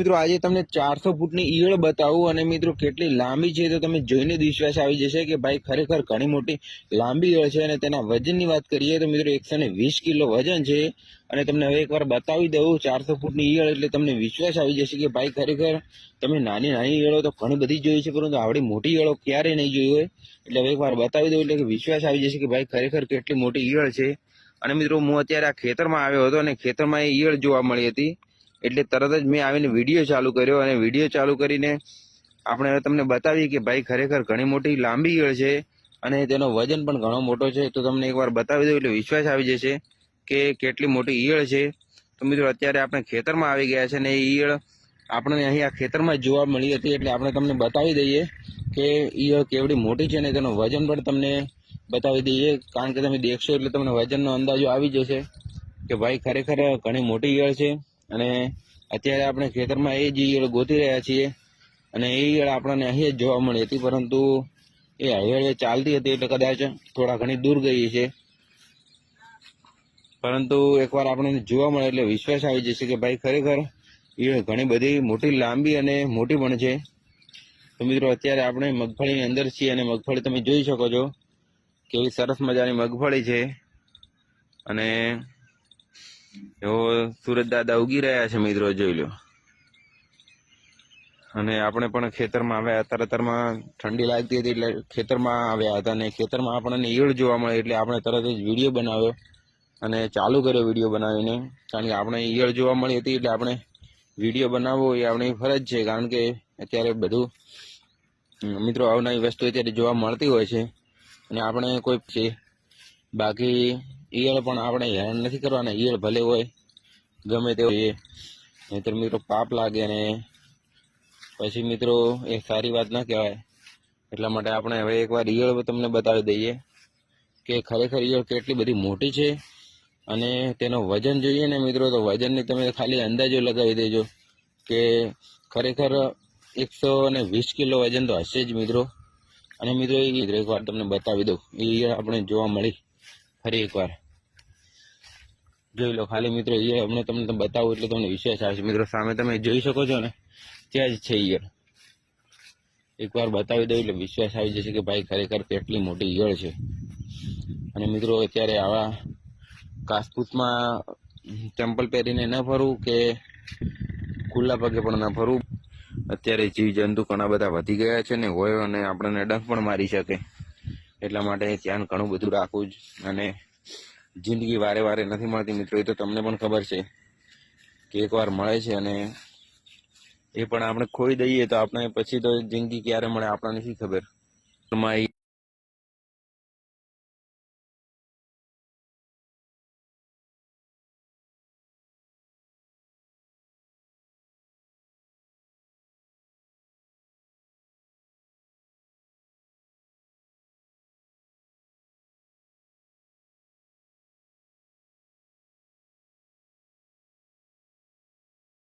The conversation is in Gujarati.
મિત્રો, આજે તમને ચારસો ફૂટની ઈયળ બતાવું અને મિત્રો, કેટલી લાંબી છે તો તમે જોઈને જ વિશ્વાસ આવી જશે કે ભાઈ, ખરેખર ઘણી મોટી લાંબી ઈયળ છે અને તેના વજનની વાત કરીએ તો મિત્રો, એકસો વીસ કિલો વજન છે અને તમને હવે એકવાર બતાવી દઉં, ચારસો ફૂટની ઈયળ એટલે તમને વિશ્વાસ આવી જશે કે ભાઈ, ખરેખર તમે નાની નાની ઈયળો તો ઘણી બધી જોઈ છે, પરંતુ આવડી મોટી ઈયળો ક્યારેય નહીં જોઈ હોય. એટલે હવે એકવાર બતાવી દઉં એટલે કે વિશ્વાસ આવી જશે કે ભાઈ, ખરેખર કેટલી મોટી ઈયળ છે. અને મિત્રો, હું અત્યારે આ ખેતરમાં આવ્યો હતો અને ખેતરમાં એ ઈયળ જોવા મળી હતી. એટલે તરત જ મેં આવીને વીડિયો ચાલુ કર્યો અને વીડિયો ચાલુ કરીને આપણે હવે તમને બતાવીએ કે ભાઈ ખરેખર ઘણી મોટી લાંબી ઈયળ છે અને તેનો વજન પણ ઘણો મોટો છે. તો તમને એકવાર બતાવી દઉં એટલે વિશ્વાસ આવી જશે કે કેટલી મોટી ઈયળ છે. તો મિત્રો અત્યારે આપણે ખેતરમાં આવી ગયા છે અને એ ઈયળ આપણને અહીં આ ખેતરમાં જોવા મળી હતી એટલે આપણે તમને બતાવી દઈએ કે ઈયળ કેવડી મોટી છે અને તેનું વજન પણ તમને બતાવી દઈએ. કારણ કે તમે દેખશો એટલે તમને વજનનો અંદાજો આવી જશે કે ભાઈ ખરેખર ઘણી મોટી ઈયળ છે. અને અત્યારે આપણે ખેતરમાં એ જ ઈયળ ગોતી રહ્યા છીએ અને એ ઈયળ આપણને અહીં જ જોવા મળી હતી, પરંતુ એ હળવે ચાલતી હતી એટલે કદાચ થોડા ઘણી દૂર ગઈ છે. પરંતુ એકવાર આપણને જોવા મળે એટલે વિશ્વાસ આવી જશે કે ભાઈ ખરેખર ઈયળ ઘણી બધી મોટી, લાંબી અને મોટી પણ છે. તો મિત્રો, અત્યારે આપણે મગફળીની અંદર છીએ અને મગફળી તમે જોઈ શકો છો કેવી સરસ મજાની મગફળી છે. અને એવો સુરત દાદા ઉગી રહ્યા છે મિત્રો, જોઈ લો. અને આપણે પણ ખેતરમાં આવ્યા તરતરમાં ઠંડી લાગતી હતી એટલે ખેતરમાં આવ્યા હતા અને ખેતરમાં આપણને ઈયળ જોવા મળે એટલે આપણે તરત જ વીડિયો બનાવ્યો અને ચાલુ કર્યો વીડિયો બનાવીને. કારણ કે આપણે ઈયળ જોવા મળી હતી એટલે આપણે વીડિયો બનાવવો એ આપણી ફરજ છે, કારણ કે અત્યારે બધું મિત્રો અવનવી વસ્તુ અત્યારે જોવા મળતી હોય છે. અને આપણે કોઈ બાકી ઈયળ પણ આપણે હેરાન નથી કરવાના. ઈયળ ભલે હોય, ગમે તે હોય. નહીતર મિત્રો પાપ લાગે ને પછી મિત્રો એ સારી વાત ના કહેવાય. એટલા માટે આપણે હવે એકવાર ઈયળ તમને બતાવી દઈએ કે ખરેખર ઈયળ કેટલી બધી મોટી છે અને તેનો વજન જોઈએ ને મિત્રો, તો વજનની તમે ખાલી અંદાજો લગાવી દેજો કે ખરેખર એકસો ને વીસ કિલો વજન તો હશે જ મિત્રો. અને મિત્રો, એ એકવાર તમને બતાવી દઉં. એ આપણે જોવા મળી. ફરી એકવાર. જોઈ લો, ખાલી મિત્રો ઈયળ હમણાં તમને બતાવું એટલે તમને વિશ્વાસ આવશે. મિત્રો, સામે તમે જોઈ શકો છો ને, ત્યાં જ છે ઈયળ. એકવાર બતાવી દઉં એટલે વિશ્વાસ આવી જશે કે ભાઈ ખરેખર કેટલી મોટી ઈયળ છે. અને મિત્રો, અત્યારે આવા કાસપૂસમાં ચંપલ પહેરીને ન ફરવું કે ખુલ્લા પગે પણ ન ફરવું. અત્યારે જીવજંતુ ઘણા બધા વધી ગયા છે ને, હોય અને આપણને ડંખ પણ મારી શકે. એટલા માટે ધ્યાન ઘણું બધું રાખવું જ અને જિંદગી વારે વારે નથી મળતી મિત્રો, એ તો તમને પણ ખબર છે કે એકવાર મળે છે અને એ પણ આપણે ખોઈ દઈએ તો આપણે પછી તો જિંદગી ક્યારે મળે આપણને નથી ખબર?